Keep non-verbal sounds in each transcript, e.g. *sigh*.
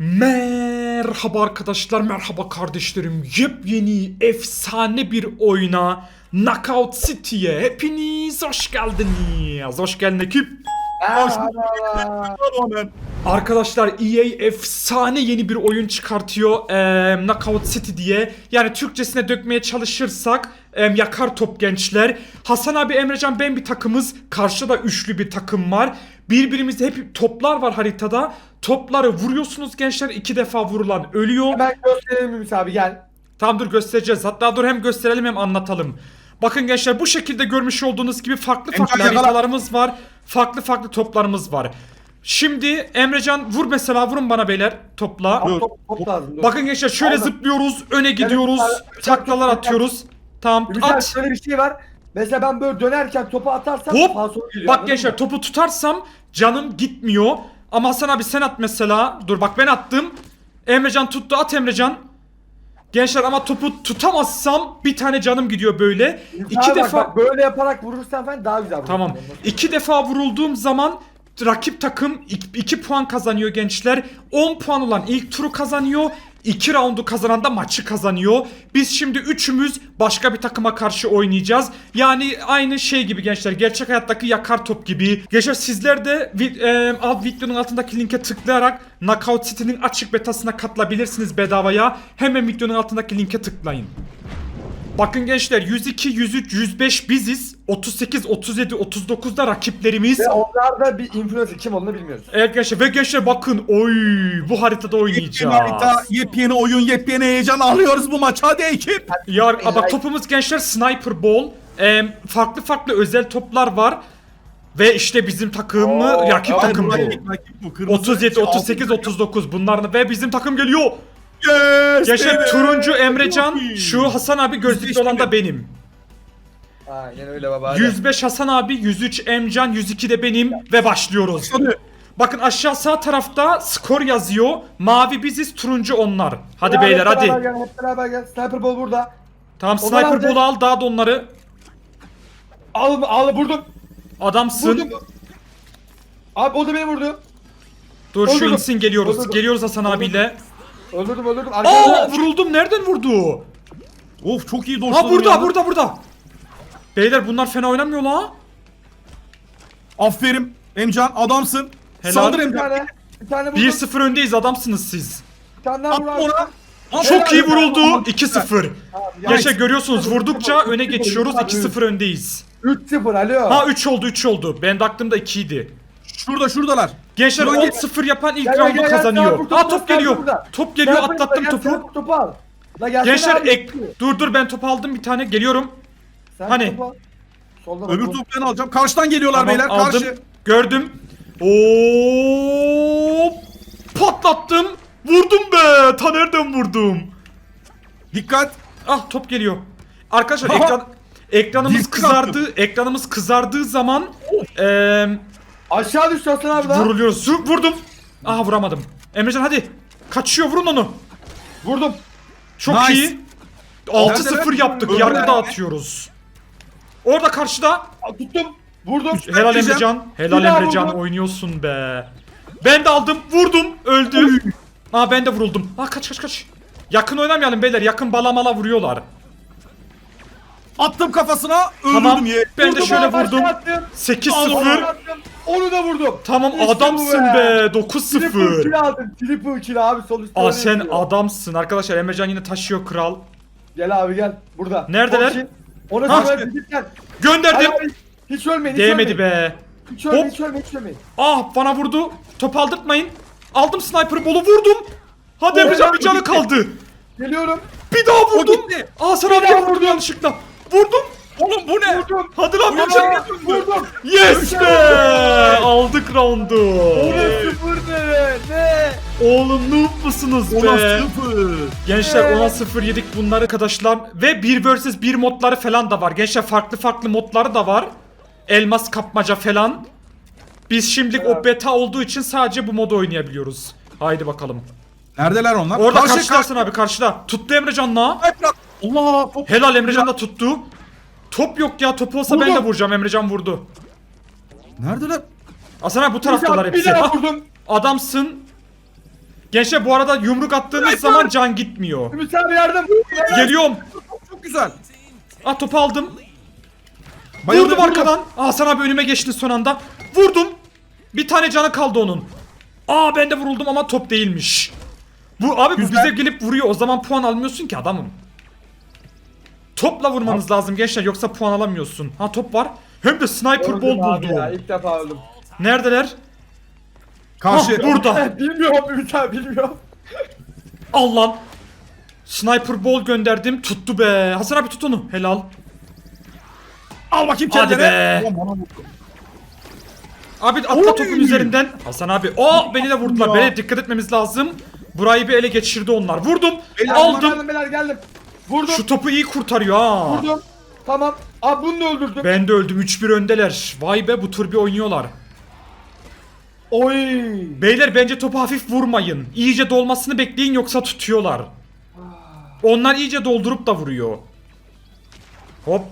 Merhaba arkadaşlar, merhaba kardeşlerim. Yepyeni, efsane bir oyuna Knockout City'ye hepiniz hoş geldiniz. Hoş geldin ekip. Merhaba. Tamamen. Arkadaşlar EA efsane yeni bir oyun çıkartıyor eee Knockout City diye. Yani Türkçesine dökmeye çalışırsak em, yakar top gençler. Hasan abi Emrecan ben bir takımız. Karşıda üçlü bir takım var. Birbirimizde hep toplar var haritada. Topları vuruyorsunuz gençler. iki defa vurulan ölüyor. Hemen gösterelim Ümit abi gel. Tamam dur göstereceğiz. Hatta dur hem gösterelim hem anlatalım. Bakın gençler bu şekilde görmüş olduğunuz gibi farklı farklı yakala. haritalarımız var. Farklı farklı toplarımız var. Şimdi Emrecan vur mesela vurun bana beyler topla. Dur. top, top lazım. Dur. Bakın gençler şöyle zıplıyoruz, öne gidiyoruz, taklalar atıyoruz. Tamam Ümit abi at. şöyle bir şey var. Mesela ben böyle dönerken topu atarsam Hop. geliyor. Bak anladın gençler topu tutarsam canım gitmiyor. Ama Hasan abi sen at mesela. Dur bak ben attım. Emrecan tuttu at Emrecan. Gençler ama topu tutamazsam bir tane canım gidiyor böyle. Ümit İki abi bak, defa bak, böyle yaparak vurursan falan daha güzel vurursun. Tamam. İki defa vurulduğum zaman rakip takım 2 puan kazanıyor gençler. 10 puan olan ilk turu kazanıyor. 2 roundu kazanan da maçı kazanıyor. Biz şimdi üçümüz başka bir takıma karşı oynayacağız. Yani aynı şey gibi gençler. Gerçek hayattaki yakar top gibi. Gençler sizler de e, alt videonun altındaki linke tıklayarak Knockout City'nin açık betasına katılabilirsiniz bedavaya. Hemen videonun altındaki linke tıklayın. Bakın gençler 102, 103, 105 biziz. 38, 37, 39'da rakiplerimiz. Ve onlar da bir influencer kim olduğunu bilmiyoruz. Evet gençler ve gençler bakın oy bu haritada Yepyeni oynayacağız. harita, yepyeni oyun, yepyeni heyecan alıyoruz bu maç. Hadi ekip. Ya aa, bak topumuz gençler sniper ball. Ee, farklı farklı özel toplar var. Ve işte bizim takım mı? Oo, Rakip takım bu. Rakip, rakip bu. Kırmızı. 37, 38, 39 bunlar ve bizim takım geliyor. Yes, Gençler evet. turuncu Emrecan, şu Hasan abi gözlüklü olan da benim. Aynen öyle baba. hadi. 105 Hasan abi, 103 Emcan, 102 de benim ve başlıyoruz. Hadi. Bakın aşağı sağ tarafta skor yazıyor. Mavi biziz, turuncu onlar. Hadi Ya, beyler hadi. beraber Gel, hep beraber gel. Sniper ball burada. Tamam Onlar sniper aldı. ball al daha da onları. Al al vurdum. Adamsın. Vurdum. Abi o da beni vurdu. Dur şu Öldürdüm. insin geliyoruz. Öldürdüm. Geliyoruz Hasan abiyle. Öldürdüm öldürdüm. Aa Arkadaşlar. vuruldum. Nereden vurdu? Of çok iyi doşladım Ha burada ya. burada burada. Beyler bunlar fena oynamıyor la. Aferin. Emcan adamsın. Helal. Saldır Bir Emcan. tane. Bir tane vurdum. 1-0 öndeyiz adamsınız siz. Bir tane daha At vur abi. ona. At Çok iyi vuruldu. Tamam. 2-0. Tamam, ya. Gençler görüyorsunuz vurdukça öne geçiyoruz. üç sıfır. 2-0 öndeyiz. 3-0 alo. Ha 3 oldu 3 oldu. Ben de aklımda 2 idi. Şurada şuradalar. Gençler gel. 10-0 yapan ilk Gel, gel, roundu gel, gel, kazanıyor. topu, Ha top geliyor. burada. Top geliyor burada, atlattım gel, topu. sniper topu al. La Gençler ek... dur dur ben top aldım bir tane geliyorum. Sen hani? topu al. Soldan Öbür topu ben alacağım. Karşıdan geliyorlar Tamam, beyler. aldım. Karşı. Gördüm. Oo! Patlattım. Vurdum be. Ta nereden vurdum? Dikkat. Ah top geliyor. Arkadaşlar Aha! *laughs* ekran ekranımız Dikkat kızardı. Ekranımız kızardığı zaman eee Aşağı düştü Hasan abi daha. vuruluyoruz. Vurdum. Aha vuramadım. Emrecan hadi. Kaçıyor vurun onu. Vurdum. Çok Nice. iyi. 6-0 Neredeler? yaptık. Öyle Yargı dağıtıyoruz. Orada karşıda. Aa, Tuttum. Vurdum. Helal Güzel. Emrecan. Helal daha Emrecan vurdum. oynuyorsun be. Ben de aldım. Vurdum. Öldü. Aa ben de vuruldum. Aa kaç kaç kaç. Yakın oynamayalım beyler. Yakın balamala vuruyorlar. Attım kafasına. Öldürdüm Tamam. ye. Ben de Vurdum şöyle abi, vurdum. aşağı attım. 8-0. Onu da vurdum. Tamam İşte bu adamsın be. Triple 9-0. kill aldım. Triple kill abi üstte. Aa öyle sen yapıyor. adamsın. Arkadaşlar Emrecan yine taşıyor kral. Gel abi gel. Burada. Neredeler? Ona Ha. gidip gel. Gönderdim. Hayır, hayır. Hiç ölmeyin. Hiç Değmedi ölmeyin. be. Hiç ölmeyin. Hop. Hiç ölmeyin. Hiç ölmeyin. Ah bana vurdu. Top aldırtmayın. Aldım sniper bolu vurdum. Hadi Emrecan bir canı kaldı. Geliyorum. Bir daha vurdum. gitti. Aa sana Bir daha vurdu vurdum. yanlışlıkla. Vurdum. Roundu. Ona sıfır ne? Ne? Oğlum noob musunuz Ona be? sıfır. Gençler Evet. 10'a 0 yedik bunları arkadaşlar. Ve 1 vs 1 modları falan da var. Gençler farklı farklı modları da var. Elmas kapmaca falan. Biz şimdilik o beta olduğu için sadece bu modu oynayabiliyoruz. Haydi bakalım. Neredeler onlar? Orada Karşı- karşılarsın abi karşıda. Tuttu Emrecan'la. Allah. Helal Emrecan da tuttu. Top yok ya top olsa ben de vuracağım Emrecan vurdu. Neredeler? Hasan abi bu taraftalar Bir hepsi. daha Hah, vurdum. Adamsın. Gençler bu arada yumruk attığınız zaman can gitmiyor. Ümit abi yardım. Geliyorum. Çok güzel. Ah topu aldım. Bayıldım, Vurdum arkadan. Aa Hasan abi önüme geçti son anda. Vurdum. Bir tane canı kaldı onun. Aa ben de vuruldum ama top değilmiş. Bu abi bu Güzel. bize gelip vuruyor. O zaman puan almıyorsun ki adamım. Topla vurmanız lazım gençler yoksa puan alamıyorsun. Ha top var. Hem de sniper ball Öldüm abi buldum. ya ilk defa öldüm. Neredeler? Karşı. Ah, burada. *laughs* bilmiyorum Ümit abi bilmiyorum. Al lan. Sniper ball gönderdim. Tuttu be. Hasan abi tut onu. Helal. Al bakayım Hadi kendine. be. Ulan bana vurdu. Abi atla Oy! topun üzerinden. Hasan abi. O beni de vurdular. Ya. Beni dikkat etmemiz lazım. Burayı bir ele geçirdi onlar. Vurdum. Beyler, aldım. Geldim beyler geldim. Vurdum. Şu topu iyi kurtarıyor ha. Vurdum. Tamam. Abi bunu da öldürdüm. Ben de öldüm. 3-1 öndeler. Vay be bu tur bir oynuyorlar. Oy. Beyler bence topu hafif vurmayın. İyice dolmasını bekleyin yoksa tutuyorlar. Onlar iyice doldurup da vuruyor. Hop.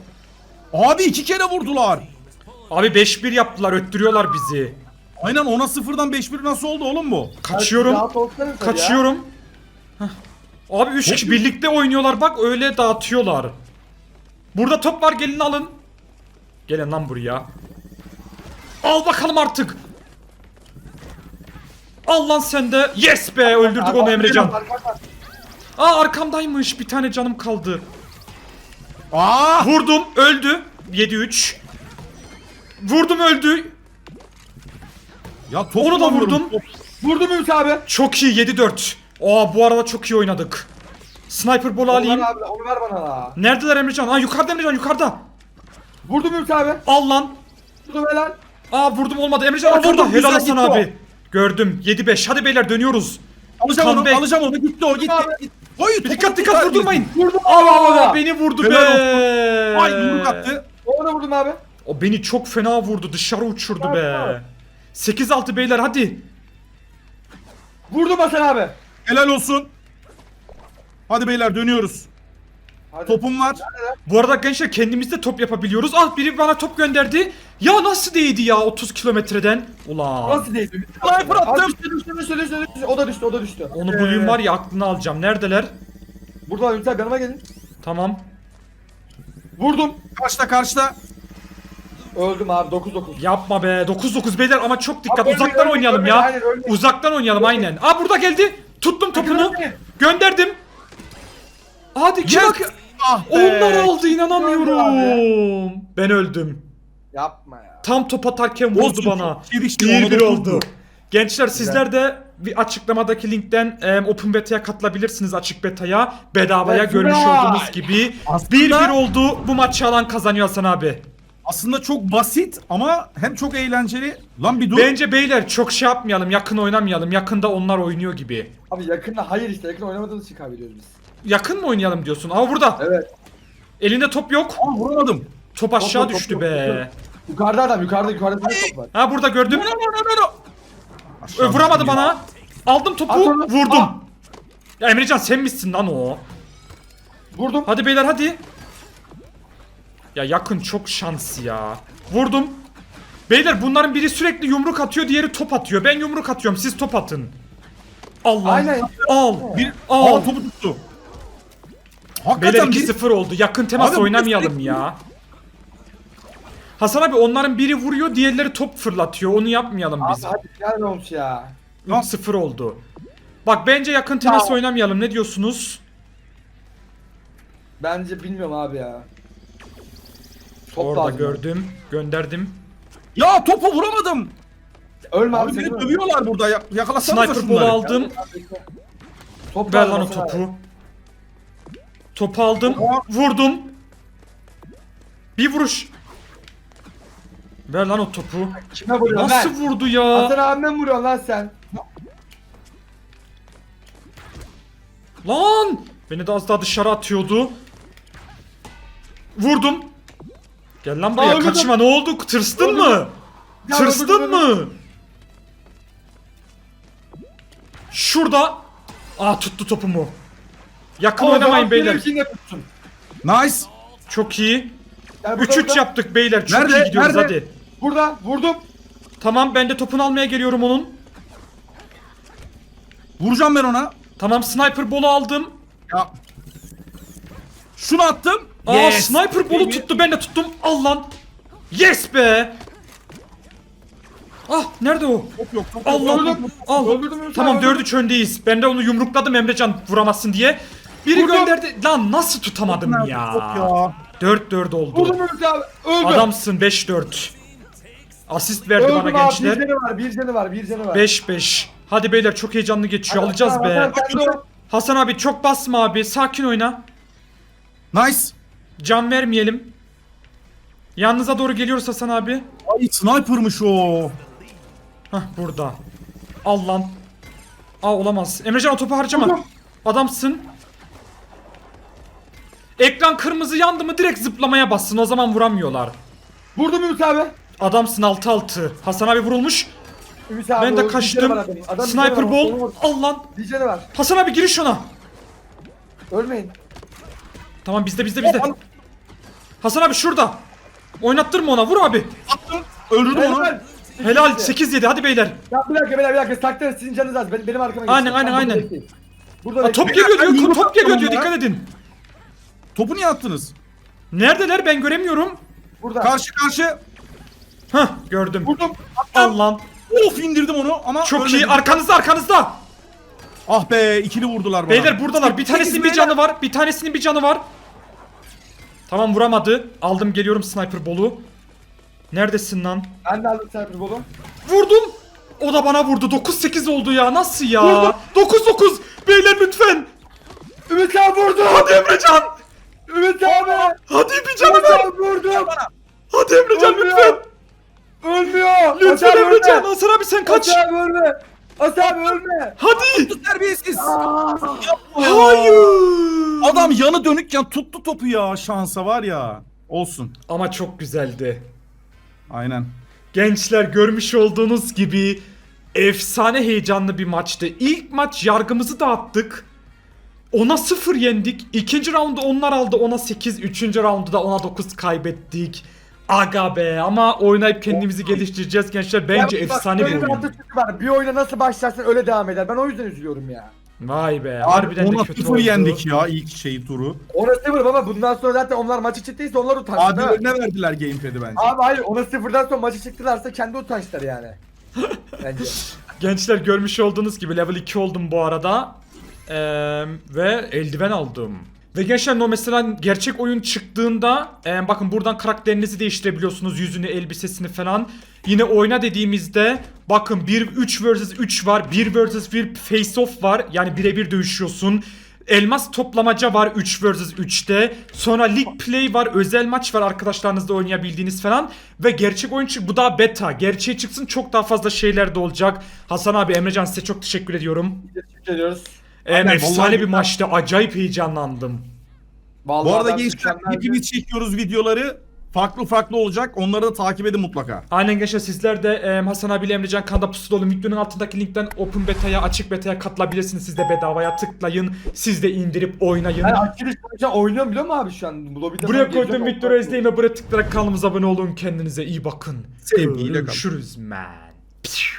Abi iki kere vurdular. Abi 5-1 yaptılar. Öttürüyorlar bizi. Aynen ona sıfırdan 5-1 nasıl oldu oğlum bu? Kaçıyorum. Rahat ya. Kaçıyorum. Hah. Abi 3 kişi birlikte oynuyorlar bak öyle dağıtıyorlar. Burada top var gelin alın. Gelin lan buraya. Al bakalım artık. Al lan sen de. Yes be öldürdük onu Emrecan. Aa arkamdaymış bir tane canım kaldı. Aa! Vurdum öldü. 7-3. Vurdum öldü. Ya top Onu da vurdum. Top. Vurdum Ümit abi. Çok iyi 7-4. Aa bu arada çok iyi oynadık. Sniper Onu alayım. ver abi onu ver bana la. Neredeler Emrecan? Aa yukarıda Emrecan yukarıda. Vurdum Ümit abi. Al lan. Vurdum helal. Aa vurdum olmadı. Emrecan Aa, vurdum, Helal güzel Hasan abi. Gördüm. 7-5. Hadi beyler dönüyoruz. Alacağım onu, Comeback. alacağım onu. Gitti o, gitti. Abi. gitti. Oy, Bir dikkat dikkat vurdurmayın. Vurdum Aa havada. beni vurdu be. Ay yumruk attı. Onu da vurdum abi. O beni çok fena vurdu. Dışarı uçurdu Abi, be. abi. 8-6 beyler hadi. Vurdum Hasan abi. Helal olsun. Hadi beyler dönüyoruz. Hadi. Topum var. Bu arada gençler kendimiz de top yapabiliyoruz. Ah biri bana top gönderdi. Ya nasıl değdi ya 30 kilometreden? Ulan. Nasıl abi? Sniper attım. Düştü düştü düştü düştü düştü. O da düştü o da düştü. Onu bulayım var ya aklını alacağım. Neredeler? Burada Ümit abi yanıma gelin. Tamam. Vurdum. Karşıda karşıda. Öldüm abi 9-9. Yapma be. 9-9 beyler ama çok dikkat. Abi, Uzaktan ölmeyin, oynayalım ölmeyin, ya. aynen, ölmeyin. Uzaktan oynayalım aynen. Aa burada geldi. Tuttum topunu. Gönderdim. Hadi hak- Ah be. Onlar aldı inanamıyorum. Ben öldüm. Yapma ya. Tam top atarken vurdu Olsun, bana. girişti, 1-1 ona dokundu. oldu. Gençler sizler de bir açıklamadaki linkten e, Open Beta'ya katılabilirsiniz açık beta'ya. Bedavaya Evet, görmüş olduğunuz gibi. Aslında- 1-1 oldu. Bu maçı alan kazanıyor Hasan abi. Aslında çok basit ama hem çok eğlenceli. Lan bir dur. Bence beyler çok şey yapmayalım. Yakın oynamayalım. Yakında onlar oynuyor gibi. Abi yakında hayır işte yakın oynamadığımız için kaybediyoruz biz. Yakın mı oynayalım diyorsun? Aa burada. Evet. Elinde top yok. Aa, vuramadım. Top aşağı yok, top düştü yok, be. top yok. Yukarıda adam yukarıda yukarıda bir top var. Ha burada gördüm. No, no, no, no, no. Ö, vuramadı bana. Aldım topu. At onu. Vurdum. Aa. Ya Emrecan sen misin lan o? Vurdum. Hadi beyler hadi. Ya yakın çok şans ya. Vurdum. Beyler bunların biri sürekli yumruk atıyor, diğeri top atıyor. Ben yumruk atıyorum, siz top atın. Allah. Aynen. Al. Bir Al. Aa, topu tuttu. Beyler Hakikaten bir... 2-0 oldu. Yakın temas Abi bu oynamayalım ya. Hasan abi onların biri vuruyor, diğerleri top fırlatıyor. Onu yapmayalım Abi biz. hadi gel olmuş ya. 3-0 oldu. Bak bence yakın temas Ya. oynamayalım. Ne diyorsunuz? Bence bilmiyorum abi ya. Top Orada lazım. gördüm, gönderdim. Ya topu vuramadım. Ölme abi, Abi beni dövüyorlar burada. Ya, yakalasanıza Sniper şunları. ball'u aldım. Top Ver lazım lan o Hasan abi. topu. Topu aldım. Vurdum. Bir vuruş. Ver lan o topu. Kime vuruyorsun Nasıl lan? vurdu ya? Hasan abime mi vuruyorsun lan sen? Lan! Beni de az daha dışarı atıyordu. Vurdum. Gel lan buraya Aa, kaçma ne oldu? Tırstın mı? Ya, Tırstın mı? Şurada. Aa tuttu topumu. Yakın oynamayın beyler. Nice. Çok iyi. Gel burada, 3-3 burada. yaptık beyler. Çok Nerede? iyi gidiyoruz Nerede? hadi. Burada vurdum. Tamam ben de topunu almaya geliyorum onun. Vuracağım ben ona. Tamam sniper bolu aldım. Ya. Şunu attım. Aa Yes. sniper bolu tuttu ben de tuttum. Al lan. Yes be. Ah nerede o? Yok yok. yok, Allah. Al. Öldürdüm Yunus Tamam abi, 4-3 öndeyiz. Ben de onu yumrukladım Emrecan vuramazsın diye. Biri Vurdum. gönderdi. Lan nasıl tutamadım Yok ya? ya. 4-4 oldu. Vurdum Yunus abi. Öldü. Adamsın 5-4. Asist verdi Öldü bana abi. Bir gençler. canı var. Bir canı var. Bir canı var. 5-5. Hadi beyler çok heyecanlı geçiyor. Hadi, Alacağız be. Hasan, abi çok basma abi. Sakin oyna. Nice. Can vermeyelim. Yanınıza doğru geliyoruz Hasan abi. Ay sniper'mış o. Hah burada. Al lan. Aa olamaz. Emrecan o topu harcama. Vurdum. Adamsın. Ekran kırmızı yandı mı direkt zıplamaya bassın o zaman vuramıyorlar. Vurdum Yunus abi. Adamsın 6-6. Hasan abi vurulmuş. Ümit abi. Ben de kaçtım. Sniper ball. Al lan. Bir canı var. Hasan abi giriş ona. Ölmeyin. Tamam bizde bizde bizde. Al. Hasan abi şurada. Oynattırma ona vur abi. Attım. Öldürdüm onu. Helal. Helal İkisi. 8-7 hadi beyler. Ya bir dakika bir dakika bir dakika. Takdir sizin canınız az. Benim, benim arkama geçin. Aynen, aynen, aynen. Burada Aa, top geliyor diyor. Top geliyor diyor. Dikkat edin. Topu niye attınız? Neredeler ben göremiyorum. Burada. Karşı karşı. Hah gördüm. Vurdum. Al lan. Of indirdim onu ama Çok ölmedim. iyi. Arkanızda arkanızda. Ah be ikili vurdular bana. Beyler buradalar. Bir tanesinin bir beyler. canı var. Bir tanesinin bir canı var. Tamam vuramadı. Aldım geliyorum sniper bolu. Neredesin lan? Ben de aldım sniper bolu. Vurdum. O da bana vurdu. 9-8 oldu ya. Nasıl ya? Vurdum. 9-9. Beyler lütfen. Ümit abi vurdum. Hadi Emrecan. Ümit abi. Hadi bir canı Ümit ver. abi vurdum. Hadi Emrecan Ölmüyor. lütfen. Ölmüyor. Lütfen Hasan Emrecan. ölme. Hasan abi sen kaç. Hasan ölme. Hasan ölme. Hadi. Terbiyesiz. Yapma ya. Hayır. Adam yanı dönükken tuttu topu ya şansa var ya. Olsun. Ama çok güzeldi. Aynen. Gençler görmüş olduğunuz gibi efsane heyecanlı bir maçtı. İlk maç yargımızı dağıttık. Ona 0 yendik. İkinci roundu onlar aldı. Ona 8. Üçüncü roundu da ona 9 kaybettik. Aga be ama oynayıp kendimizi geliştireceğiz gençler. Bence Ya bak, efsane bir oyun. var. Bir oyuna nasıl başlarsın öyle devam eder. Ben o yüzden üzülüyorum ya. Vay be. Abi Harbiden de ona kötü sıfır oldu. yendik ya ilk şeyi turu. Ona sıfır baba bundan sonra zaten onlar maçı çıktıysa onlar utansın. ha. Adilerine verdiler gamepad'i bence. Abi hayır ona sıfırdan sonra maçı çıktılarsa kendi utançlar yani. Bence. *laughs* Gençler görmüş olduğunuz gibi level 2 oldum bu arada. Ee, ve eldiven aldım. Ve gençler no mesela gerçek oyun çıktığında e, bakın buradan karakterinizi değiştirebiliyorsunuz. Yüzünü, elbisesini falan. Yine oyna dediğimizde bakın 1 3 vs 3 var. 1 vs 1 face off var. Yani birebir dövüşüyorsun. Elmas toplamaca var 3 vs 3'te. Sonra League Play var, özel maç var arkadaşlarınızla oynayabildiğiniz falan. Ve gerçek oyun çık bu daha beta. Gerçeği çıksın çok daha fazla şeyler de olacak. Hasan abi, Emrecan size çok teşekkür ediyorum. Teşekkür ediyoruz. Aynen, efsane vallahi bir maçtı. Acayip heyecanlandım. Vallahi Bu arada gençler mükemmel- hepimiz çekiyoruz videoları. Farklı farklı olacak. Onları da takip edin mutlaka. Aynen gençler sizler de em, Hasan abiyle Emrecan kanalda pusula olun. Videonun altındaki linkten Open Beta'ya, açık beta'ya katılabilirsiniz. Siz de bedavaya tıklayın. Siz de indirip oynayın. Ben şu an oynuyorum biliyor musun abi şu an? Lobide Buraya ben koyduğum geziyorum. izleyin ve buraya tıklayarak kanalımıza abone olun. Kendinize iyi bakın. Sevgiyle kalın. Görüşürüz man. Pişt.